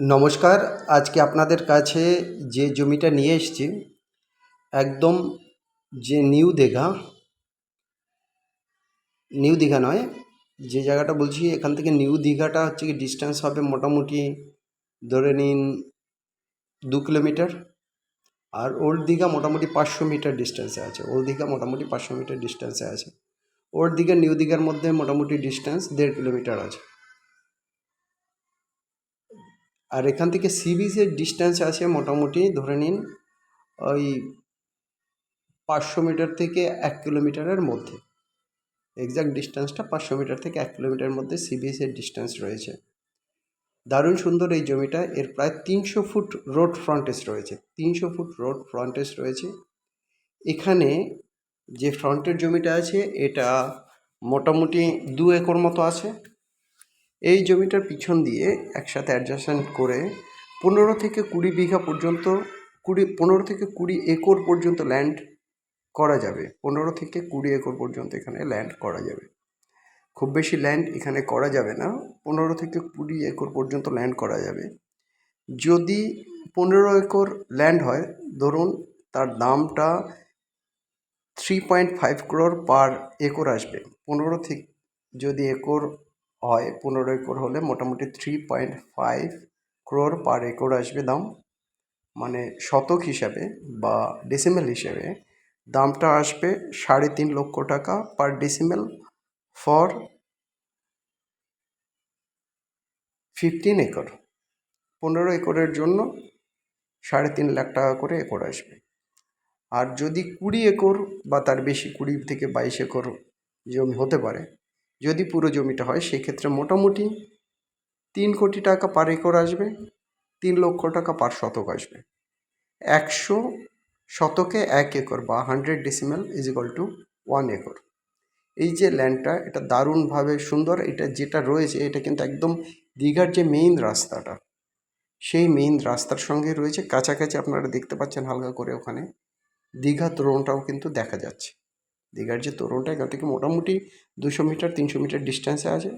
নমস্কার, আজকে আপনাদের কাছে যে জমিটা নিয়ে এসেছি, একদম যে নিউ দীঘা নিউ দীঘা নয়, যে জায়গাটা বলছি, এখান থেকে নিউ দীঘাটা হচ্ছে কি ডিস্টেন্স হবে মোটামুটি ধরে নিন দু কিলোমিটার, আর ওল্ড দীঘা মোটামুটি পাঁচশো মিটার ডিস্টেন্সে আছে ওল্ড দীঘা মোটামুটি পাঁচশো মিটার ডিস্টেন্সে আছে ওল্ড দীঘা, নিউ দীঘার মধ্যে মোটামুটি ডিস্টেন্স দেড় কিলোমিটার আছে। আর এখান থেকে সি ডিস্টেন্স আছে মোটামুটি, ধরে নিন, ওই পাঁচশো মিটার থেকে এক কিলোমিটারের মধ্যে। এক্স্যাক্ট ডিস্টেন্সটা পাঁচশো মিটার থেকে এক কিলোমিটারের মধ্যে সি বিচের ডিস্টেন্স রয়েছে। দারুণ সুন্দর এই জমিটা, এর প্রায় তিনশো ফুট রোড ফ্রন্টেজ রয়েছে। তিনশো ফুট রোড ফ্রন্টেজ রয়েছে। এখানে যে ফ্রন্টের জমিটা আছে, এটা মোটামুটি দু একর মতো আছে। এই জমিটার পিছন দিয়ে একসাথে অ্যাডজাস্টমেন্ট করে পনেরো থেকে কুড়ি বিঘা পর্যন্ত, কুড়ি, পনেরো থেকে কুড়ি একর পর্যন্ত ল্যান্ড করা যাবে। পনেরো থেকে কুড়ি একর পর্যন্ত এখানে ল্যান্ড করা যাবে। খুব বেশি ল্যান্ড এখানে করা যাবে না, পনেরো থেকে কুড়ি একর পর্যন্ত ল্যান্ড করা যাবে। যদি পনেরো একর ল্যান্ড হয়, ধরুন তার দামটা three point five crore per acre আসবে। পনেরো থেকে, যদি একর হয়। পনেরো একর হলে মোটামুটি three point five crore per acre আসবে দাম। মানে শতক হিসাবে বা ডেসিমেল হিসাবে দামটা আসবে সাড়ে তিন লক্ষ টাকা পার ডেসিমেল ফর ফিফটিন একর পনেরো একরের জন্য সাড়ে তিন লাখ টাকা করে একর আসবে। আর যদি কুড়ি একর বা তার বেশি, কুড়ি থেকে বাইশ একর জমি হতে পারে যদি পুরো জমিটা হয়, সেক্ষেত্রে মোটামুটি তিন কোটি টাকা পার একর আসবে, তিন লক্ষ টাকা পার শতক আসবে। একশো শতকে এক একর বা hundred decimal is equal to one acre. এই যে ল্যান্ডটা এটা দারুণভাবে সুন্দর, এটা যেটা রয়েছে, এটা কিন্তু একদম দীঘার যে মেইন রাস্তাটা, সেই মেইন রাস্তার সঙ্গে রয়েছে। কাছাকাছি আপনারা দেখতে পাচ্ছেন হালকা করে ওখানে দীঘা তোরণটাও কিন্তু দেখা যাচ্ছে। দীঘার যে তোরণটা, এখান থেকে মোটামুটি দুশো মিটার, তিনশো মিটার ডিস্টেন্সে আছে।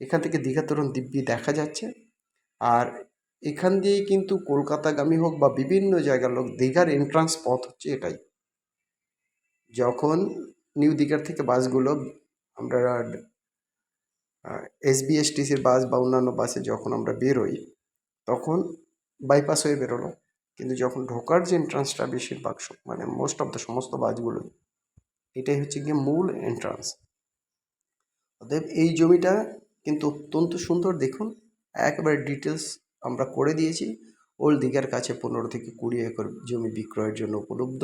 এখান থেকে দীঘা তোরণ দিব্যি দেখা যাচ্ছে। আর এখান দিয়েই কিন্তু কলকাতাগামী হোক বা বিভিন্ন জায়গার লোক, দীঘার এন্ট্রান্স পথ হচ্ছে এটাই। যখন নিউ দীঘার থেকে বাসগুলো আমরা এসবিএসটিসির বাস বা অন্যান্য বাসে যখন আমরা বেরোই, তখন বাইপাস হয়ে বেরোলো। কিন্তু যখন ঢোকার যে এন্ট্রান্সটা বেশিরভাগ মানে মোস্ট অফ দ্য সমস্ত বাসগুলোই এটাই হচ্ছে গিয়ে মূল এন্ট্রান্স অতএব এই জমিটা কিন্তু অত্যন্ত সুন্দর, দেখুন, একেবারে ডিটেলস আমরা করে দিয়েছি। ওল্ড দীঘার কাছে পনেরো থেকে কুড়ি একর জমি বিক্রয়ের জন্য উপলব্ধ।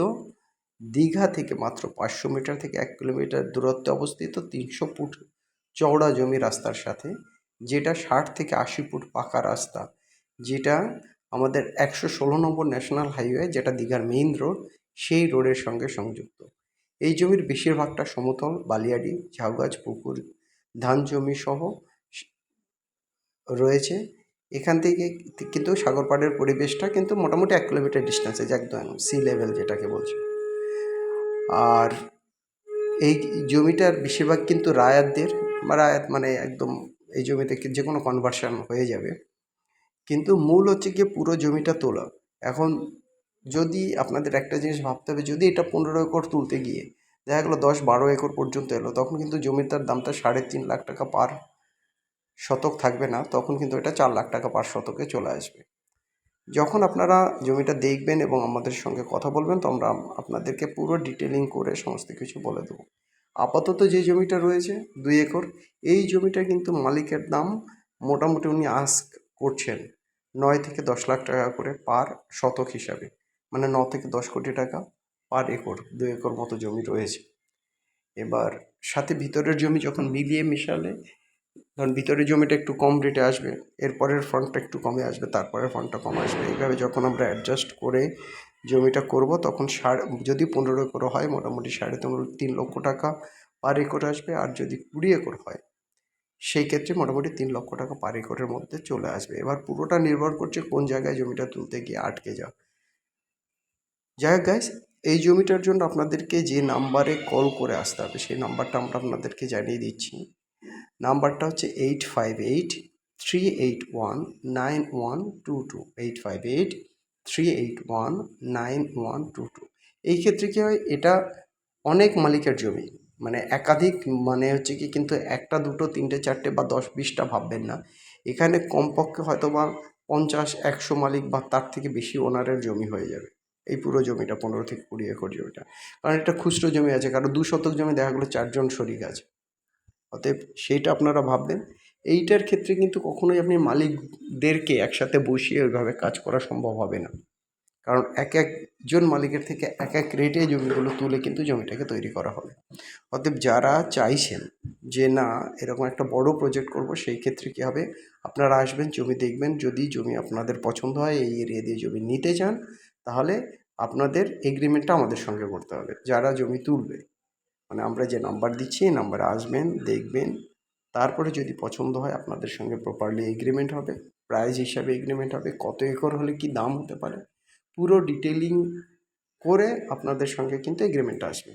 দীঘা থেকে মাত্র পাঁচশো মিটার থেকে এক কিলোমিটার দূরত্বে অবস্থিত। তিনশো ফুট চওড়া জমি রাস্তার সাথে, যেটা ষাট থেকে আশি ফুট পাকা রাস্তা, যেটা আমাদের একশো ষোলো নম্বর ন্যাশনাল হাইওয়ে যেটা দীঘার মেইন রোড সেই রোডের সঙ্গে সংযুক্ত। এই জমির বেশিরভাগটা সমতল, বালিয়াড়ি, ঝাউগাছ, পুকুর, ধান জমি সহ রয়েছে। এখান থেকে কিন্তু সাগর পাড়ের পরিবেশটা কিন্তু মোটামুটি এক কিলোমিটার ডিস্টেন্সে একদম সি লেভেল যেটাকে বলছে। আর এই জমিটার বেশিরভাগ কিন্তু রায়াতদের, বা রায়াত মানে একদম এই জমিতে যে কোনো কনভার্সন হয়ে যাবে। কিন্তু মূল হচ্ছে গিয়ে পুরো জমিটা তোলা। এখন যদি আপনাদের একটা জিনিস ভাবতে হবে, যদি এটা পনেরো একর তুলতে গিয়ে দেখা গেলো দশ বারো একর পর্যন্ত এলো, তখন কিন্তু জমিটার দামটা সাড়ে তিন লাখ টাকা পার শতক থাকবে না, তখন কিন্তু এটা চার লাখ টাকা পার শতকে চলে আসবে। যখন আপনারা জমিটা দেখবেন এবং আমাদের সঙ্গে কথা বলবেন, তো আমরা আপনাদেরকে পুরো ডিটেলিং করে সমস্ত কিছু বলে দেবো। আপাতত যে জমিটা রয়েছে, দুই একর, এই জমিটা কিন্তু মালিকের দাম মোটামুটি উনি আস্ক করছেন নয় থেকে দশ লাখ টাকা করে পার শতক হিসাবে। মানে ন থেকে দশ কোটি টাকা পার একর, দু একর মতো জমি রয়েছে। এবার সাথে ভিতরের জমি যখন মিলিয়ে মিশালে, ধরুন ভিতরের জমিটা একটু কম রেটে আসবে, এরপরের ফন্টটা একটু কমে আসবে, তারপরের ফন্টটা কম আসবে। এইভাবে যখন আমরা অ্যাডজাস্ট করে জমিটা করব, তখন সাড়ে, যদি পনেরো একর হয়, মোটামুটি সাড়ে তিন তিন লক্ষ টাকা পার একর আসবে, আর যদি কুড়ি একর হয়, সেই ক্ষেত্রে মোটামুটি তিন লক্ষ টাকা পার একরের মধ্যে চলে আসবে। এবার পুরোটা নির্ভর করছে কোন জায়গায় জমিটা তুলতে গিয়ে আটকে যাও যাই হোক গাইস এই জমিটার জন্য আপনাদেরকে যে নাম্বারে কল করে আসতে হবে, সেই নাম্বারটা আমরা আপনাদেরকে জানিয়ে দিচ্ছি। নাম্বারটা হচ্ছে eight five eight three eight one nine one two two eight five eight three eight one nine one two two এই ক্ষেত্রে কী হয়, এটা অনেক মালিকের জমি মানে একাধিক মানে হচ্ছে কি কিন্তু একটা, দুটো, তিনটে, চারটে বা দশ, বিশটা ভাববেন না। এখানে কমপক্ষে হয়তো বা পঞ্চাশ, একশো মালিক বা তার থেকে বেশি ওনারের জমি হয়ে যাবে। এই পুরো জমিটা, পনেরো থেকে কুড়ি একর জমিটা। কারণ একটা খুচরো জমি আছে কারণ দু শতক জমি দেখা গেলো চারজন শরিক আছে। অতএব সেইটা আপনারা ভাববেন। এইটার ক্ষেত্রে কিন্তু কখনোই আপনি মালিকদেরকে একসাথে বসিয়ে ওইভাবে কাজ করা সম্ভব হবে না। কারণ এক একজন মালিকের থেকে এক এক রেটে জমিগুলো তুলে কিন্তু জমিটাকে তৈরি করা হবে। অতএব যারা চাইছেন যে না, এরকম একটা বড় প্রজেক্ট করব, সেই ক্ষেত্রে কী হবে? আপনারা আসবেন, জমি দেখবেন। যদি জমি আপনাদের পছন্দ হয়, এই এরিয়া দিয়ে জমি নিতে চান তাহলে আপনাদের এগ্রিমেন্টটা আমাদের সঙ্গে করতে হবে। যারা জমি তুলবে মানে আমরা যে নাম্বার দিচ্ছি, এই নাম্বারে আসবেন, দেখবেন, তারপরে যদি পছন্দ হয় আপনাদের সঙ্গে প্রপারলি এগ্রিমেন্ট হবে প্রাইস হিসাবে এগ্রিমেন্ট হবে, কত একর হলে কি দাম হতে পারে, পুরো ডিটেলিং করে আপনাদের সঙ্গে কিন্তু এগ্রিমেন্ট আসবে।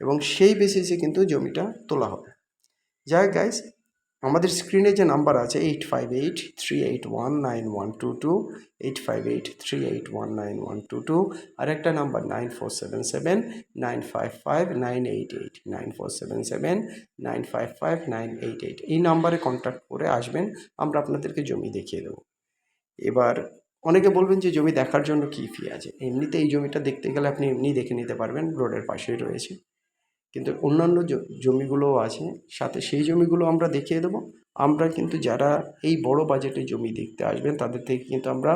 এবং সেই বেসিসে কিন্তু জমিটা তোলা হবে। যাই গাইস আমাদের স্ক্রিনে যে নাম্বার আছে eight five eight three eight one nine one two two eight five eight three eight one nine one two two আর একটা number nine four seven seven nine five five nine eight eight nine four seven seven nine five five nine eight eight এই নাম্বারে contact করে আসবেন, আমরা আপনাদেরকে জমি দেখিয়ে দেবো। এবার অনেকে বলবেন যে জমি দেখার জন্য কী ফি আছে? এমনিতে এই জমিটা দেখতে গেলে আপনি এমনি দেখে নিতে পারবেন, রোডের পাশেই রয়েছে। কিন্তু অন্যান্য জমিগুলোও আছে। সাথে সেই জমিগুলো আমরা দেখিয়ে দেবো। আমরা কিন্তু যারা এই বড় বাজেটে জমি দেখতে আসবেন, তাদের থেকে কিন্তু আমরা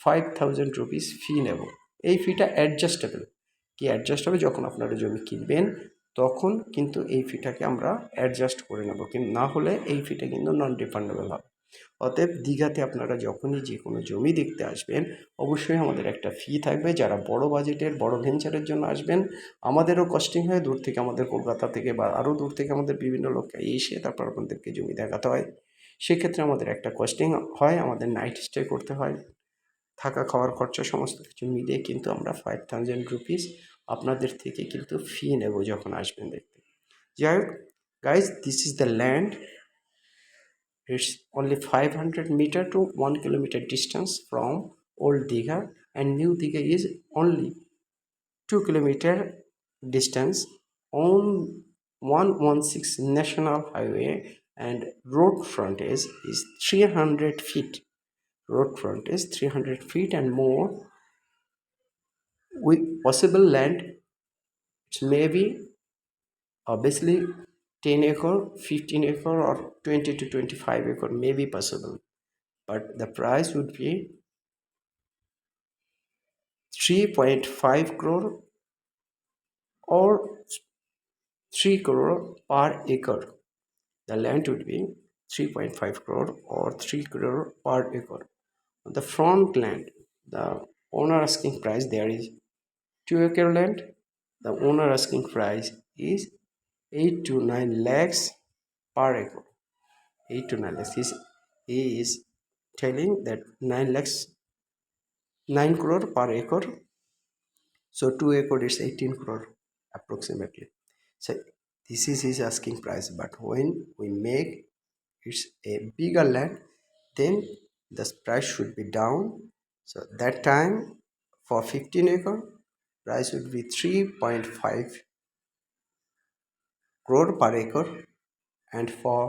ফাইভ থাউজেন্ড রুপিস ফি নেব। এই ফিটা অ্যাডজাস্টেবল কি অ্যাডজাস্ট হবে যখন আপনারা জমি কিনবেন, তখন কিন্তু এই ফিটাকে আমরা অ্যাডজাস্ট করে নেব। কিন্তু না হলে এই ফিটা কিন্তু নন রিফান্ডেবল হবে। অতএব দীঘাতে আপনারা যখনই যে কোনো জমি দেখতে আসবেন, অবশ্যই আমাদের একটা ফি থাকবে। যারা বড় বাজেটের বড় ভেঞ্চারের জন্য আসবেন, আমাদেরও কস্টিং হয়। দূর থেকে আমাদের কলকাতা থেকে বা আরও দূর থেকে আমাদের বিভিন্ন লোককে এসে তারপর আপনাদেরকে জমি দেখাতে হয়। সেক্ষেত্রে আমাদের একটা কস্টিং হয়। আমাদের নাইট স্টে করতে হয়। থাকা, খাওয়ার খরচা সমস্ত কিছু মিলিয়ে কিন্তু আমরা ফাইভ থাউজেন্ড রুপিস আপনাদের থেকে কিন্তু ফি নেব যখন আসবেন দেখতে। যাই হোক guys this is the land It's only 500 meter to 1 kilometer distance from Old Diga and New Diga is only 2 kilometer distance on 116 National Highway and road frontage is 300 feet. Road frontage 300 feet and more with possible land may be obviously 10 acre 15 acre or 20 to 25 acre may be possible. But the price would be 3.5 crore or 3 crore per acre. The land would be 3.5 crore or 3 crore per acre. On the front land the owner asking price there is 2 acre land. The owner asking price is 8 to 9 lakhs per acre 8 to 9 lakhs He's, he is telling that 9 lakhs 9 crore per acre so 2 acre is 18 crore approximately. So this is his asking price. But when we make it's a bigger land then the price should be down. So that time for 15 acre price would be 3.5 crore per acre and for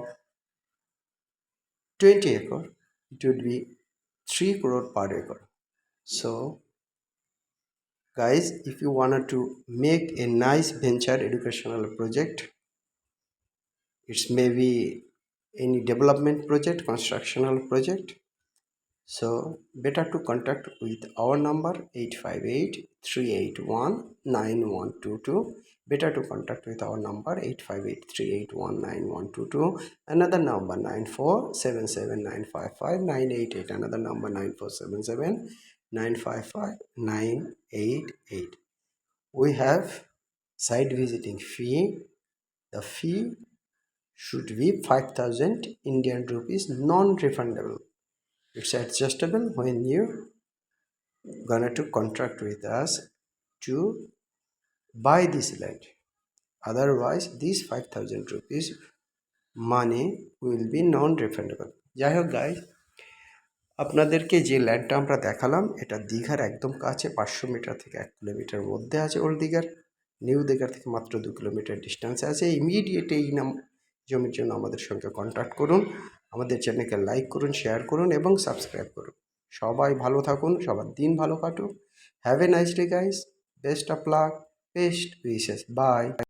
20 acre it would be 3 crore per acre. So guys if you wanted to make a nice venture educational project it's maybe any development project constructional project so better to contact with our number 858 381 9122 better to contact with our number 858 381 9122 another number 9477955 another number 9477 955 988 we have site visiting fee. The fee should be 5000 indian rupees non-refundable it's adjustable when you gonna to contract with us to buy this land. Otherwise this 5000 rupees money will be non-refundable. যাই হোক গাই আপনাদেরকে যে ল্যান্ডটা আমরা দেখালাম, এটা দীঘার একদম কাছে পাঁচশো মিটার থেকে এক কিলোমিটার মধ্যে আছে ওল্ড দীঘার নিউ দীঘার থেকে মাত্র দু কিলোমিটার ডিস্টেন্সে আছে। ইমিডিয়েট এই নাম জমির জন্য আমাদের সঙ্গে কন্ট্যাক্ট করুন। আমাদের চ্যানেলকে লাইক করুন, শেয়ার করুন এবং সাবস্ক্রাইব করুন। সবাই ভালো থাকুন, সবার দিন ভালো কাটুক। Have a nice day guys best of luck best wishes bye